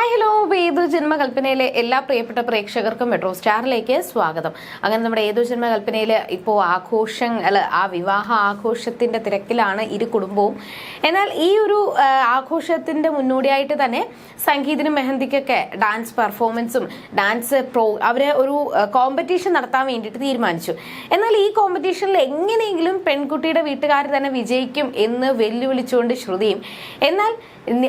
Hi hello ഏതു ജന്മകൽപ്പനയിലെ എല്ലാ പ്രിയപ്പെട്ട പ്രേക്ഷകർക്കും മെട്രോ സ്റ്റാറിലേക്ക് സ്വാഗതം. അങ്ങനെ നമ്മുടെ ഏതു ജന്മകൽപ്പനയിൽ ഇപ്പോൾ ആഘോഷങ്ങൾ ആ വിവാഹ ആഘോഷത്തിന്റെ തിരക്കിലാണ് ഇരു കുടുംബവും. എന്നാൽ ഈ ഒരു ആഘോഷത്തിന്റെ മുന്നോടിയായിട്ട് തന്നെ സംഗീതിനും മെഹന്തിക്കൊക്കെ ഡാൻസ് പെർഫോമൻസും ഡാൻസ് പ്രോ അവർ ഒരു കോമ്പറ്റീഷൻ നടത്താൻ വേണ്ടിയിട്ട് തീരുമാനിച്ചു. എന്നാൽ ഈ കോമ്പറ്റീഷനിൽ എങ്ങനെയെങ്കിലും പെൺകുട്ടിയുടെ വീട്ടുകാർ തന്നെ വിജയിക്കും എന്ന് വെല്ലുവിളിച്ചുകൊണ്ട് ശ്രുതിയും. എന്നാൽ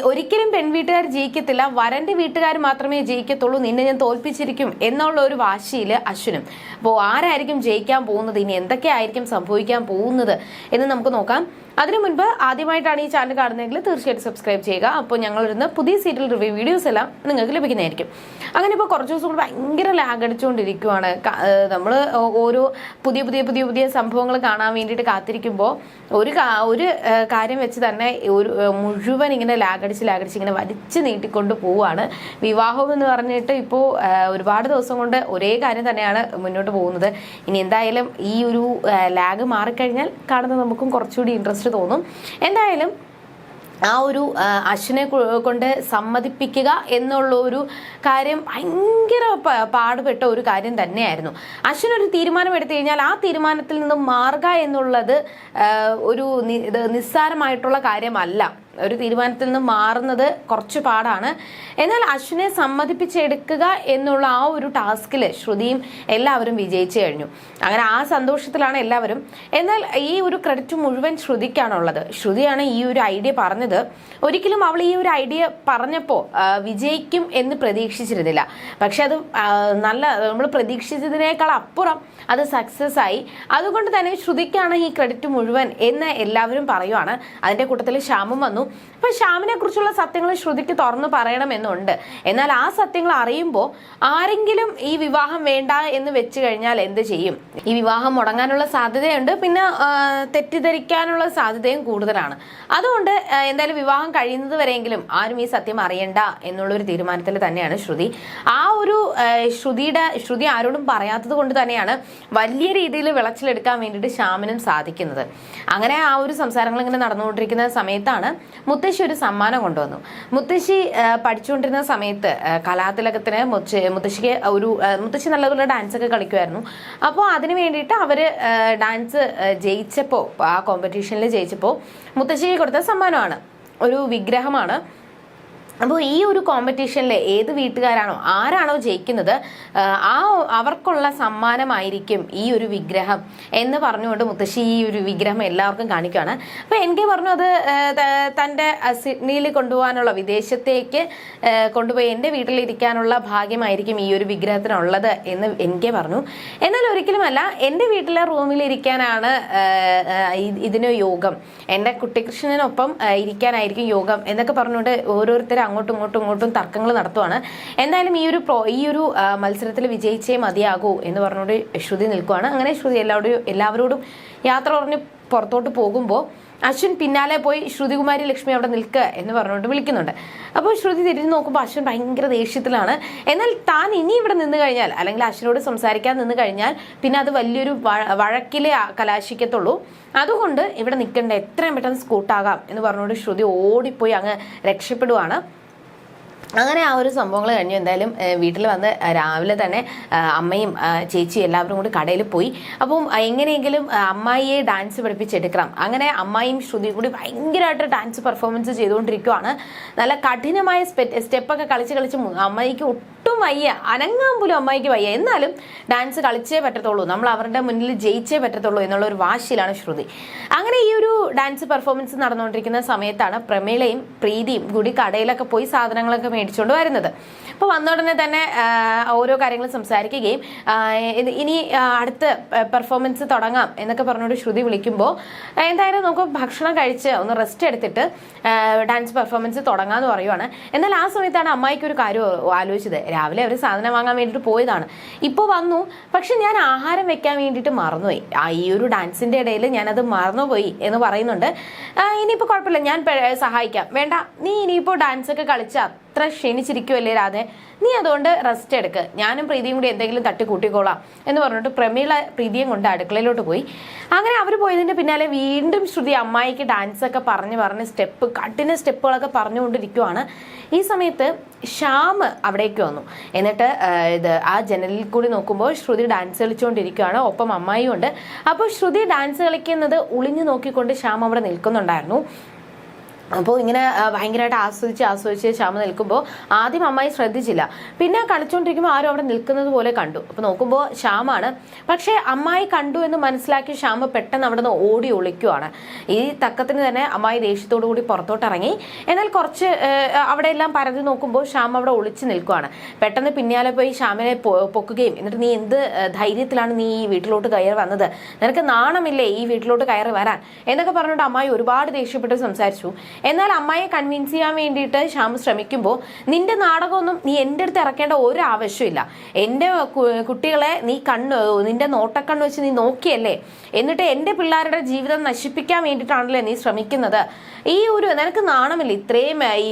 ഒരിക്കലും പെൺവീട്ടുകാർ ജയിക്കത്തില്ല. വരന്റെ വീട്ടുകാർ മാത്രമേ ജയിക്കത്തുള്ളൂ. നിന്നെ ഞാൻ തോൽപ്പിച്ചിരിക്കും എന്നുള്ള ഒരു വാശിയിൽ അശ്വിനും. അപ്പോൾ ആരായിരിക്കും ജയിക്കാൻ പോകുന്നത്? ഇനി എന്തൊക്കെ ആയിരിക്കും സംഭവിക്കാൻ പോകുന്നത് എന്ന് നമുക്ക് നോക്കാം. അതിനു മുൻപ് ആദ്യമായിട്ടാണ് ഈ ചാനൽ കാണുന്നതെങ്കിൽ തീർച്ചയായിട്ടും സബ്സ്ക്രൈബ് ചെയ്യുക. അപ്പോൾ ഞങ്ങൾ വരുന്ന പുതിയ സീരിയൽ റിവ്യൂ വീഡിയോസ് എല്ലാം നിങ്ങൾക്ക് ലഭിക്കുന്നതായിരിക്കും. അങ്ങനെ ഇപ്പോൾ കുറച്ച് ദിവസം കൂടി ഭയങ്കര ലാഗ് അടിച്ചുകൊണ്ടിരിക്കുവാണ്. നമ്മൾ ഓരോ പുതിയ പുതിയ പുതിയ പുതിയ സംഭവങ്ങൾ കാണാൻ വേണ്ടിയിട്ട് കാത്തിരിക്കുമ്പോൾ ഒരു ഒരു കാര്യം വെച്ച് തന്നെ ഒരു മുഴുവൻ ഇങ്ങനെ ലാഗടിച്ച് ലാഗടിച്ച് ഇങ്ങനെ വലിച്ചു നീട്ടിക്കൊണ്ട് പോവുകയാണ്. വിവാഹം എന്ന് പറഞ്ഞിട്ട് ഇപ്പോൾ ഒരുപാട് ദിവസം കൊണ്ട് ഒരേ കാര്യം തന്നെയാണ് മുന്നോട്ട് പോകുന്നത്. ഇനി എന്തായാലും ഈ ഒരു ലാഗ് മാറിക്കഴിഞ്ഞാൽ കാണുന്ന നമുക്കും കുറച്ചുകൂടി ഇൻട്രസ്റ്റ് തോന്നും. എന്തായാലും ആ ഒരു അശ്വിനെ കൊണ്ട് സമ്മതിപ്പിക്കുക എന്നുള്ള ഒരു കാര്യം ഭയങ്കര പാടുപെട്ട ഒരു കാര്യം തന്നെയായിരുന്നു. അശ്വിൻ ഒരു തീരുമാനം എടുത്തു കഴിഞ്ഞാൽ ആ തീരുമാനത്തിൽ നിന്നും മാറുക എന്നുള്ളത് ഒരു നിസ്സാരമായിട്ടുള്ള കാര്യമല്ല. ഒരു തീരുമാനത്തിൽ നിന്ന് മാറുന്നത് കുറച്ച് പാടാണ്. എന്നാൽ അശ്വിനെ സമ്മതിപ്പിച്ചെടുക്കുക എന്നുള്ള ആ ഒരു ടാസ്കിൽ ശ്രുതിയും എല്ലാവരും വിജയിച്ചു കഴിഞ്ഞു. അങ്ങനെ ആ സന്തോഷത്തിലാണ് എല്ലാവരും. എന്നാൽ ഈ ഒരു ക്രെഡിറ്റ് മുഴുവൻ ശ്രുതിക്കാണുള്ളത്. ശ്രുതിയാണ് ഈ ഒരു ഐഡിയ പറഞ്ഞത്. ഒരിക്കലും അവൾ ഈ ഒരു ഐഡിയ പറഞ്ഞപ്പോൾ വിജയിക്കും എന്ന് പ്രതീക്ഷിച്ചിരുന്നില്ല. പക്ഷെ അത് നല്ല നമ്മൾ പ്രതീക്ഷിച്ചതിനേക്കാൾ അപ്പുറം അത് സക്സസ് ആയി. അതുകൊണ്ട് തന്നെ ശ്രുതിക്കാണ് ഈ ക്രെഡിറ്റ് മുഴുവൻ എന്ന് എല്ലാവരും പറയുവാണ്. അതിന്റെ കൂട്ടത്തിൽ ശ്യാമും വന്നു. അപ്പൊ ശ്യാമിനെ കുറിച്ചുള്ള സത്യങ്ങൾ ശ്രുതിക്ക് തുറന്നു പറയണമെന്നുണ്ട്. എന്നാൽ ആ സത്യങ്ങൾ അറിയുമ്പോൾ ആരെങ്കിലും ഈ വിവാഹം വേണ്ട എന്ന് വെച്ച് കഴിഞ്ഞാൽ എന്ത് ചെയ്യും? ഈ വിവാഹം മുടങ്ങാനുള്ള സാധ്യതയുണ്ട്. പിന്നെ തെറ്റിദ്ധരിക്കാനുള്ള സാധ്യതയും കൂടുതലാണ്. അതുകൊണ്ട് എന്തായാലും വിവാഹം കഴിയുന്നത് വരെയെങ്കിലും ആരും ഈ സത്യം അറിയണ്ട എന്നുള്ള ഒരു തീരുമാനത്തിൽ തന്നെയാണ് ശ്രുതി. ആ ഒരു ശ്രുതിയുടെ ശ്രുതി ആരോടും പറയാത്തത് കൊണ്ട് തന്നെയാണ് വലിയ രീതിയിൽ വിളച്ചിലെടുക്കാൻ വേണ്ടിയിട്ട് ശ്യാമിനും സാധിക്കുന്നത്. അങ്ങനെ ആ ഒരു സംസാരങ്ങൾ ഇങ്ങനെ നടന്നുകൊണ്ടിരിക്കുന്ന സമയത്താണ് മുത്തശ്ശി ഒരു സമ്മാനം കൊണ്ടുവന്നു. മുത്തശ്ശി പഠിച്ചുകൊണ്ടിരുന്ന സമയത്ത് കലാതിലകത്തിന് മുത്തശ്ശി മുത്തശ്ശിക്ക് ഒരു മുത്തശ്ശി നല്ലതുപോലെ ഡാൻസ് ഒക്കെ കളിക്കുമായിരുന്നു. അപ്പോൾ അതിന് വേണ്ടിയിട്ട് അവർ ഡാൻസ് ജയിച്ചപ്പോൾ ആ കോമ്പറ്റീഷനിൽ ജയിച്ചപ്പോൾ മുത്തശ്ശിക്ക് കൊടുത്ത സമ്മാനമാണ്. ഒരു വിഗ്രഹമാണ്. അപ്പോൾ ഈ ഒരു കോമ്പറ്റീഷനിൽ ഏത് വീട്ടുകാരാണോ ആരാണോ ജയിക്കുന്നത് ആ, അവർക്കുള്ള സമ്മാനമായിരിക്കും ഈ ഒരു വിഗ്രഹം എന്ന് പറഞ്ഞുകൊണ്ട് മുത്തശ്ശി ഈ ഒരു വിഗ്രഹം എല്ലാവർക്കും കാണിക്കുകയാണ് അപ്പോൾ എനിക്ക് പറഞ്ഞു അത് തന്റെ സിഡ്നിയിൽ കൊണ്ടുപോകാനുള്ള വിദേശത്തേക്ക് കൊണ്ടുപോയി എന്റെ വീട്ടിലിരിക്കാനുള്ള ഭാഗ്യമായിരിക്കും ഈ ഒരു വിഗ്രഹത്തിനുള്ളത് എന്ന് എനിക്ക് പറഞ്ഞു. എന്നാൽ ഒരിക്കലുമല്ല എന്റെ വീട്ടിലെ റൂമിലിരിക്കാനാണ് ഇതിന് യോഗം. എന്റെ കുട്ടികൃഷ്ണനൊപ്പം ഇരിക്കാനായിരിക്കും യോഗം എന്നൊക്കെ പറഞ്ഞുകൊണ്ട് ഓരോരുത്തർ അങ്ങോട്ടും ഇങ്ങോട്ടും ഇങ്ങോട്ടും തർക്കങ്ങൾ നടത്തുവാണ്. എന്തായാലും ഈ ഒരു പ്രോ ഈ ഒരു മത്സരത്തിൽ വിജയിച്ചേ മതിയാകൂ എന്ന് പറഞ്ഞുകൊണ്ട് ശ്രുതി നിൽക്കുവാണ്. അങ്ങനെ ശ്രുതി എല്ലാവരോടും എല്ലാവരോടും യാത്ര പറഞ്ഞ് പുറത്തോട്ട് പോകുമ്പോൾ അശ്വിൻ പിന്നാലെ പോയി ശ്രുതികുമാരി ലക്ഷ്മി അവിടെ നിൽക്കുക എന്ന് പറഞ്ഞുകൊണ്ട് വിളിക്കുന്നുണ്ട്. അപ്പോൾ ശ്രുതി തിരിഞ്ഞ് നോക്കുമ്പോൾ അശ്വിൻ ഭയങ്കര ദേഷ്യത്തിലാണ്. എന്നാൽ താൻ ഇനി ഇവിടെ നിന്ന് കഴിഞ്ഞാൽ അല്ലെങ്കിൽ അശ്വിനോട് സംസാരിക്കാൻ നിന്ന് കഴിഞ്ഞാൽ പിന്നെ അത് വലിയൊരു വഴക്കിലെ കലാശിക്കത്തുള്ളൂ. അതുകൊണ്ട് ഇവിടെ നിൽക്കേണ്ട എത്രയും പെട്ടെന്ന് സ്കൂട്ടാകാം എന്ന് പറഞ്ഞുകൊണ്ട് ശ്രുതി ഓടിപ്പോയി അങ്ങ് രക്ഷപ്പെടുവാണ്. അങ്ങനെ ആ ഒരു സംഭവങ്ങൾ കഴിഞ്ഞു. എന്തായാലും വീട്ടിൽ വന്ന് രാവിലെ തന്നെ അമ്മയും ചേച്ചിയും എല്ലാവരും കൂടി കടയിൽ പോയി. അപ്പം എങ്ങനെയെങ്കിലും അമ്മായിയെ ഡാൻസ് പഠിപ്പിച്ചെടുക്കണം അങ്ങനെ അമ്മായിയും ശ്രുതിയും കൂടി ഭയങ്കരമായിട്ട് ഡാൻസ് പെർഫോമൻസ് ചെയ്തുകൊണ്ടിരിക്കുവാണ്. നല്ല കഠിനമായ സ്റ്റെപ്പൊക്കെ കളിച്ച് കളിച്ച് അമ്മായിക്ക് വയ്യ. അനങ്ങാൻ പോലും അമ്മായിക്ക് വയ്യ. എന്നാലും ഡാൻസ് കളിച്ചേ പറ്റത്തുള്ളൂ. നമ്മൾ അവരുടെ മുന്നിൽ ജയിച്ചേ പറ്റത്തുള്ളൂ എന്നുള്ള ഒരു വാശിയിലാണ് ശ്രുതി. അങ്ങനെ ഈ ഒരു ഡാൻസ് പെർഫോമൻസ് നടന്നുകൊണ്ടിരിക്കുന്ന സമയത്താണ് പ്രമീളയും പ്രീതിയും കൂടി കടയിലൊക്കെ പോയി സാധനങ്ങളൊക്കെ മേടിച്ചുകൊണ്ട് വരുന്നത്. അപ്പോൾ വന്ന ഉടനെ തന്നെ ഓരോ കാര്യങ്ങൾ സംസാരിക്കുകയും ഇനി അടുത്ത പെർഫോമൻസ് തുടങ്ങാം എന്നൊക്കെ പറഞ്ഞുകൊണ്ട് ശ്രുതി വിളിക്കുമ്പോൾ എന്തായാലും നമുക്ക് ഭക്ഷണം കഴിച്ച് ഒന്ന് റെസ്റ്റ് എടുത്തിട്ട് ഡാൻസ് പെർഫോമൻസ് തുടങ്ങാമെന്ന് പറയുവാണ്. എന്നാൽ ആ സമയത്താണ് അമ്മായിക്ക് ഒരു കാര്യം ആലോചിച്ചത്. രാവിലെ അവർ സാധനം വാങ്ങാൻ വേണ്ടിയിട്ട് പോയതാണ്. ഇപ്പോൾ വന്നു. പക്ഷെ ഞാൻ ആഹാരം വെക്കാൻ വേണ്ടിയിട്ട് മറന്നുപോയി. ആ ഈ ഒരു ഡാൻസിന്റെ ഇടയിൽ ഞാനത് മറന്നുപോയി എന്ന് പറയുന്നുണ്ട്. ഇനിയിപ്പോൾ കുഴപ്പമില്ല. ഞാൻ സഹായിക്കാം. വേണ്ട. നീ ഇനിയിപ്പോൾ ഡാൻസ് ഒക്കെ കളിച്ചാൽ അത്ര ക്ഷണിച്ചിരിക്കുമല്ലേ രാധെ? നീ അതുകൊണ്ട് റെസ്റ്റ് എടുക്ക്. ഞാനും പ്രീതിയും കൂടി എന്തെങ്കിലും തട്ടി കൂട്ടിക്കോളാം എന്ന് പറഞ്ഞിട്ട് പ്രമീള പ്രീതിയും കൊണ്ട് അടുക്കളയിലോട്ട് പോയി. അങ്ങനെ അവർ പോയതിന്റെ പിന്നാലെ വീണ്ടും ശ്രുതി അമ്മായിക്ക് ഡാൻസ് ഒക്കെ പറഞ്ഞ് പറഞ്ഞ് സ്റ്റെപ്പ് കഠിന സ്റ്റെപ്പുകളൊക്കെ പറഞ്ഞുകൊണ്ടിരിക്കുവാണ്. ഈ സമയത്ത് ശ്യാം അവിടേക്ക് വന്നു. എന്നിട്ട് ഇത് ആ ജനലിൽ കൂടി നോക്കുമ്പോൾ ശ്രുതി ഡാൻസ് കളിച്ചുകൊണ്ടിരിക്കുകയാണ് ഒപ്പം അമ്മായിയും ഉണ്ട് അപ്പോൾ ശ്രുതി ഡാൻസ് കളിക്കുന്നത് ഒളിഞ്ഞു നോക്കിക്കൊണ്ട് ശ്യാം അവിടെ നിൽക്കുന്നുണ്ടായിരുന്നു. അപ്പോൾ ഇങ്ങനെ ഭയങ്കരമായിട്ട് ആസ്വദിച്ച് ആസ്വദിച്ച് ശ്യാമ നിൽക്കുമ്പോൾ ആദ്യം അമ്മായി ശ്രദ്ധിച്ചില്ല. പിന്നെ കളിച്ചുകൊണ്ടിരിക്കുമ്പോൾ ആരും അവിടെ നിൽക്കുന്നത് പോലെ കണ്ടു. അപ്പോൾ നോക്കുമ്പോൾ ശ്യാമാണ്. പക്ഷേ അമ്മായി കണ്ടു എന്ന് മനസ്സിലാക്കി ശ്യാമ പെട്ടെന്ന് അവിടെ നിന്ന് ഓടി ഒളിക്കുവാണ്. ഈ തക്കത്തിന് തന്നെ അമ്മായി ദേഷ്യത്തോടു കൂടി പുറത്തോട്ട് ഇറങ്ങി എന്നാൽ കുറച്ച് അവിടെ എല്ലാം പരതി നോക്കുമ്പോൾ ശ്യാമ അവിടെ ഒളിച്ച് നിൽക്കുവാണ്. പെട്ടെന്ന് പിന്നാലെ പോയി ശ്യാമിനെ പൊക്കുകയും. എന്നിട്ട് നീ എന്ത് ധൈര്യത്തിലാണ് നീ ഈ വീട്ടിലോട്ട് കയറി വന്നത്? നിനക്ക് നാണമില്ലേ ഈ വീട്ടിലോട്ട് കയറി വരാൻ? എന്നൊക്കെ പറഞ്ഞിട്ട് അമ്മായി ഒരുപാട് ദേഷ്യപ്പെട്ട് സംസാരിച്ചു. എന്നാൽ അമ്മയെ കൺവിൻസ് ചെയ്യാൻ വേണ്ടിയിട്ട് ശ്യാം ശ്രമിക്കുമ്പോൾ നിന്റെ നാടകമൊന്നും നീ എന്റെ അടുത്ത് ഇറക്കേണ്ട ഒരു ആവശ്യമില്ല. എന്റെ കുട്ടികളെ നീ കണ്ണ് നിന്റെ നോട്ടക്കണ്ണ് വെച്ച് നീ നോക്കിയല്ലേ? എന്നിട്ട് എന്റെ പിള്ളേരുടെ ജീവിതം നശിപ്പിക്കാൻ വേണ്ടിയിട്ടാണല്ലേ നീ ശ്രമിക്കുന്നത്. ഈ ഒരു നിനക്ക് നാണമില്ല. ഇത്രയും ഈ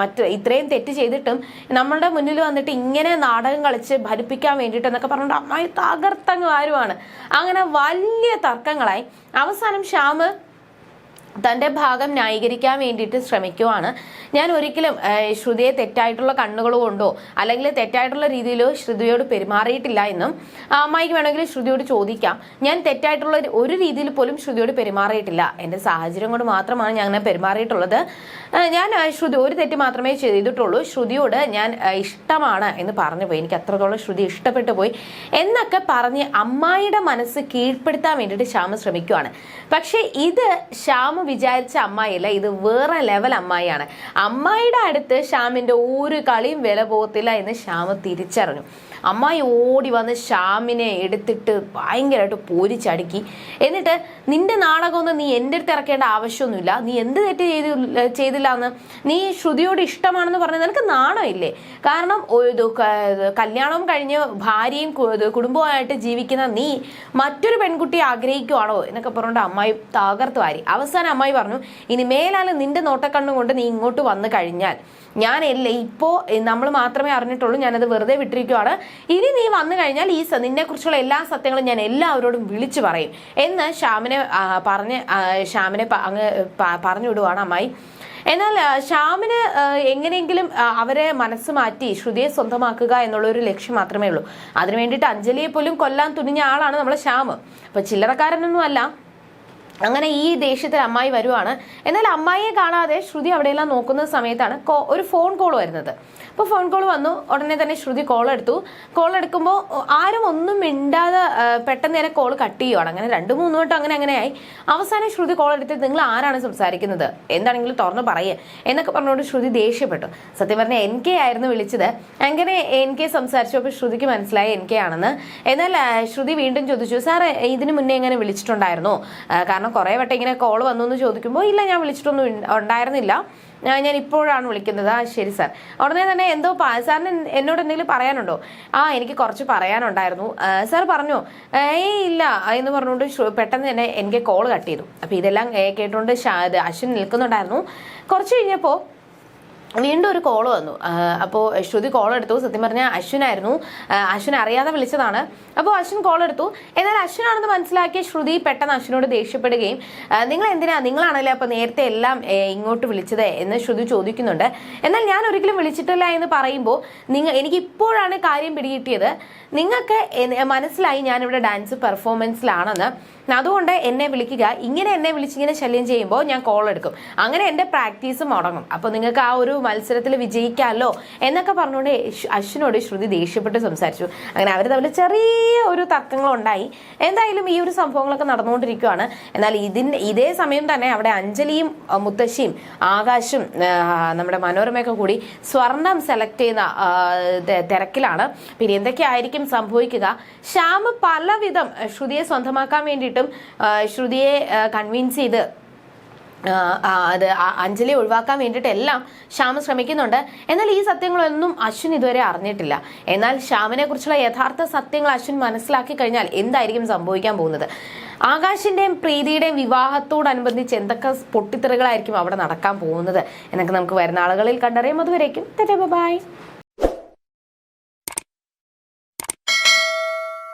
മറ്റ് ഇത്രയും തെറ്റ് ചെയ്തിട്ടും നമ്മളുടെ മുന്നിൽ വന്നിട്ട് ഇങ്ങനെ നാടകം കളിച്ച് ഭരിപ്പിക്കാൻ വേണ്ടിയിട്ട് എന്നൊക്കെ പറഞ്ഞിട്ട് അമ്മായി തകർത്തങ്ങ് ആരുമാണ് അങ്ങനെ വലിയ തർക്കങ്ങളായി. അവസാനം ശ്യാമ് തന്റെ ഭാഗം ന്യായീകരിക്കാൻ വേണ്ടിയിട്ട് ശ്രമിക്കുവാണ്. ഞാൻ ഒരിക്കലും ശ്രുതിയെ തെറ്റായിട്ടുള്ള കണ്ണുകൾ കൊണ്ടോ അല്ലെങ്കിൽ തെറ്റായിട്ടുള്ള രീതിയിലോ ശ്രുതിയോട് പെരുമാറിയിട്ടില്ല എന്നും അമ്മായിക്ക് വേണമെങ്കിൽ ശ്രുതിയോട് ചോദിക്കാം. ഞാൻ തെറ്റായിട്ടുള്ള ഒരു- രീതിയിൽ പോലും ശ്രുതിയോട് പെരുമാറിയിട്ടില്ല. എന്റെ സാഹചര്യം കൊണ്ട് മാത്രമാണ് ഞാൻ അങ്ങനെ പെരുമാറിയിട്ടുള്ളത്. ഞാൻ ശ്രുതി ഒരു തെറ്റ് മാത്രമേ ചെയ്തിട്ടുള്ളൂ. ശ്രുതിയോട് ഞാൻ ഇഷ്ടമാണ് എന്ന് പറഞ്ഞു പോയി. എനിക്ക് അത്രത്തോളം ശ്രുതി ഇഷ്ടപ്പെട്ടു പോയി എന്നൊക്കെ പറഞ്ഞ് അമ്മായിയുടെ മനസ്സ് കീഴ്പ്പെടുത്താൻ വേണ്ടിയിട്ട് ശ്യാമ ശ്രമിക്കുവാണ്. പക്ഷേ ഇത് ശ്യാമ വിചാരിച്ച അമ്മായിയല്ല? ഇത് വേറെ ലെവൽ അമ്മായിയാണ്. അമ്മായിയുടെ അടുത്ത് ശ്യാമിന്റെ ഒരു കളിയും വില പോകത്തില്ല എന്ന് ശ്യാമ തിരിച്ചറിഞ്ഞു. അമ്മായി ഓടി വന്ന് ശ്യാമിനെ എടുത്തിട്ട് ഭയങ്കരമായിട്ട് പോരിച്ചടുക്കി. എന്നിട്ട് നിന്റെ നാടകമൊന്നും നീ എന്റെ അടുത്ത് ഇറക്കേണ്ട ആവശ്യമൊന്നുമില്ല. നീ എന്ത് തെറ്റ് ചെയ്തു ചെയ്തില്ല എന്ന് നീ ശ്രുതിയോട് ഇഷ്ടമാണെന്ന് പറഞ്ഞ് നിനക്ക് നാണമില്ലേ? കാരണം കല്യാണവും കഴിഞ്ഞ് ഭാര്യയും കുടുംബവുമായിട്ട് ജീവിക്കുന്ന നീ മറ്റൊരു പെൺകുട്ടിയെ ആഗ്രഹിക്കുവാണോ? എന്നൊക്കെ പറഞ്ഞുകൊണ്ട് അമ്മായി തകർത്ത് വാരി. അവസാനം അമ്മായി പറഞ്ഞു ഇനി മേലാൽ നിന്റെ നോട്ടക്കണ്ണും കൊണ്ട് നീ ഇങ്ങോട്ട് വന്നു കഴിഞ്ഞാൽ ഞാൻ എല്ല ഇപ്പോ നമ്മൾ മാത്രമേ അറിഞ്ഞിട്ടുള്ളൂ ഞാനത് വെറുതെ വിട്ടിരിക്കുവാണ്. ഇനി നീ വന്നു കഴിഞ്ഞാൽ ഈ നിന്നെക്കുറിച്ചുള്ള എല്ലാ സത്യങ്ങളും ഞാൻ എല്ലാവരോടും വിളിച്ചു പറയും. എന്ന് ശ്യാമിനെ പറഞ്ഞ് ശ്യാമിനെ അങ്ങ് പറഞ്ഞു വിടുവാണ് അമ്മായി. എന്നാൽ ശ്യാമിന് എങ്ങനെയെങ്കിലും അവരെ മനസ്സ് മാറ്റി ശ്രുതിയെ സ്വന്തമാക്കുക എന്നുള്ള ഒരു ലക്ഷ്യം മാത്രമേ ഉള്ളൂ. അതിനു വേണ്ടിയിട്ട് അഞ്ജലിയെ പോലും കൊല്ലാൻ തുനിഞ്ഞ ആളാണ് നമ്മളെ ശ്യാം അപ്പൊ ചില്ലറക്കാരനൊന്നും അല്ല. അങ്ങനെ ഈ ദേഷ്യത്തിൽ അമ്മായി വരുവാണ്. എന്നാൽ അമ്മായിയെ കാണാതെ ശ്രുതി അവിടെയെല്ലാം നോക്കുന്ന സമയത്താണ് ഒരു ഫോൺ കോൾ വരുന്നത്. അപ്പോൾ ഫോൺ കോൾ വന്നു. ഉടനെ തന്നെ ശ്രുതി കോൾ എടുത്തു. കോൾ എടുക്കുമ്പോൾ ആരും ഒന്നും മിണ്ടാതെ പെട്ടെന്ന് തന്നെ കോൾ കട്ട് ചെയ്യുവാണ്. അങ്ങനെ രണ്ട് മൂന്ന് വട്ടം അങ്ങനെ അങ്ങനെയായി അവസാനം ശ്രുതി കോൾ എടുത്തിട്ട് നിങ്ങൾ ആരാണ് സംസാരിക്കുന്നത്? എന്താണെങ്കിലും തുറന്ന് പറയേ എന്നൊക്കെ പറഞ്ഞുകൊണ്ട് ശ്രുതി ദേഷ്യപ്പെട്ടു. സത്യം പറഞ്ഞാൽ എൻ കെ ആയിരുന്നു വിളിച്ചത്. അങ്ങനെ എൻ കെ സംസാരിച്ചപ്പോൾ ശ്രുതിക്ക് മനസ്സിലായി എൻ കെ ആണെന്ന്. എന്നാൽ ശ്രുതി വീണ്ടും ചോദിച്ചു സാർ ഇതിനു മുന്നേ എങ്ങനെ വിളിച്ചിട്ടുണ്ടായിരുന്നോ? ആ, കാരണം കുറേ വട്ടം ഇങ്ങനെ കോൾ വന്നു എന്ന് ചോദിക്കുമ്പോൾ ഇല്ല ഞാൻ വിളിച്ചിട്ടൊന്നും ഉണ്ടായിരുന്നില്ല. ഞാൻ ഇപ്പോഴാണ് വിളിക്കുന്നത്. ആ ശരി സാർ ഉടനെ തന്നെ എന്തോ സാറിന് എന്നോട് എന്തെങ്കിലും പറയാനുണ്ടോ? ആ എനിക്ക് കുറച്ച് പറയാനുണ്ടായിരുന്നു. സാർ പറഞ്ഞു ഏയ് ഇല്ല എന്ന് പറഞ്ഞുകൊണ്ട് പെട്ടെന്ന് തന്നെ എനിക്ക് കോൾ കട്ട് ചെയ്തു. അപ്പോൾ ഇതെല്ലാം കേട്ടുകൊണ്ട് അശ്വിൻ നിൽക്കുന്നുണ്ടായിരുന്നു. കുറച്ച് കഴിഞ്ഞപ്പോൾ വീണ്ടും ഒരു കോൾ വന്നു. അപ്പോൾ ശ്രുതി കോൾ എടുത്തു. സത്യം പറഞ്ഞാൽ അശ്വിനായിരുന്നു. അശ്വിൻ അറിയാതെ വിളിച്ചതാണ്. അപ്പോൾ അശ്വിൻ കോൾ എടുത്തു. എന്നാൽ അശ്വിനാണെന്ന് മനസ്സിലാക്കിയ ശ്രുതി പെട്ടെന്ന് അശ്വിനോട് ദേഷ്യപ്പെടുകയും നിങ്ങൾ എന്തിനാ? നിങ്ങളാണല്ലേ അപ്പോൾ നേരത്തെ എല്ലാം ഇങ്ങോട്ട് വിളിച്ചത്? എന്ന് ശ്രുതി ചോദിക്കുന്നുണ്ട്. എന്നാൽ ഞാൻ ഒരിക്കലും വിളിച്ചിട്ടില്ല എന്ന് പറയുമ്പോൾ നിങ്ങൾ എനിക്ക് ഇപ്പോഴാണ് കാര്യം പിടികിട്ടിയത്. നിങ്ങൾക്ക് മനസ്സിലായി ഞാനിവിടെ ഡാൻസ് പെർഫോമൻസിലാണെന്ന് അതുകൊണ്ട് എന്നെ വിളിക്കുക. ഇങ്ങനെ എന്നെ വിളിച്ചിങ്ങനെ ശല്യം ചെയ്യുമ്പോൾ ഞാൻ കോൾ എടുക്കും. അങ്ങനെ എന്റെ പ്രാക്ടീസ് മുടങ്ങും. അപ്പോൾ നിങ്ങൾക്ക് ആ ഒരു മത്സരത്തിൽ വിജയിക്കാമല്ലോ എന്നൊക്കെ പറഞ്ഞുകൊണ്ട് അശ്വിനോട് ശ്രുതി ദേഷ്യപ്പെട്ട് സംസാരിച്ചു. അങ്ങനെ അവർ തമ്മിൽ ചെറിയ ഒരു തർക്കങ്ങളുണ്ടായി. എന്തായാലും ഈ ഒരു സംഭവങ്ങളൊക്കെ നടന്നുകൊണ്ടിരിക്കുകയാണ് എന്നാൽ ഇതിന്റെ ഇതേ സമയം തന്നെ അവിടെ അഞ്ജലിയും മുത്തശ്ശിയും ആകാശും നമ്മുടെ മനോരമയൊക്കെ കൂടി സ്വർണം സെലക്ട് ചെയ്യുന്ന തിരക്കിലാണ്. പിന്നെ എന്തൊക്കെയായിരിക്കും സംഭവിക്കുക? ശ്യാം പലവിധം ശ്രുതിയെ സ്വന്തമാക്കാൻ വേണ്ടിയിട്ടും ശ്രുതിയെ കൺവിൻസ് ചെയ്ത് അത് അഞ്ജലി ഒഴിവാക്കാൻ വേണ്ടിയിട്ട് എല്ലാം ശ്യാം ശ്രമിക്കുന്നുണ്ട്. എന്നാൽ ഈ സത്യങ്ങളൊന്നും അശ്വിൻ ഇതുവരെ അറിഞ്ഞിട്ടില്ല. എന്നാൽ ശ്യാമിനെ കുറിച്ചുള്ള യഥാർത്ഥ സത്യങ്ങൾ അശ്വിൻ മനസ്സിലാക്കി കഴിഞ്ഞാൽ എന്തായിരിക്കും സംഭവിക്കാൻ പോകുന്നത്? ആകാശിന്റെയും പ്രീതിയുടെയും വിവാഹത്തോടനുബന്ധിച്ച് എന്തൊക്കെ പൊട്ടിത്തെറികളായിരിക്കും അവിടെ നടക്കാൻ പോകുന്നത്? എന്നൊക്കെ നമുക്ക് വരുന്ന ആളുകളിൽ കണ്ടറിയാം. അതുവരേക്കും ബൈ.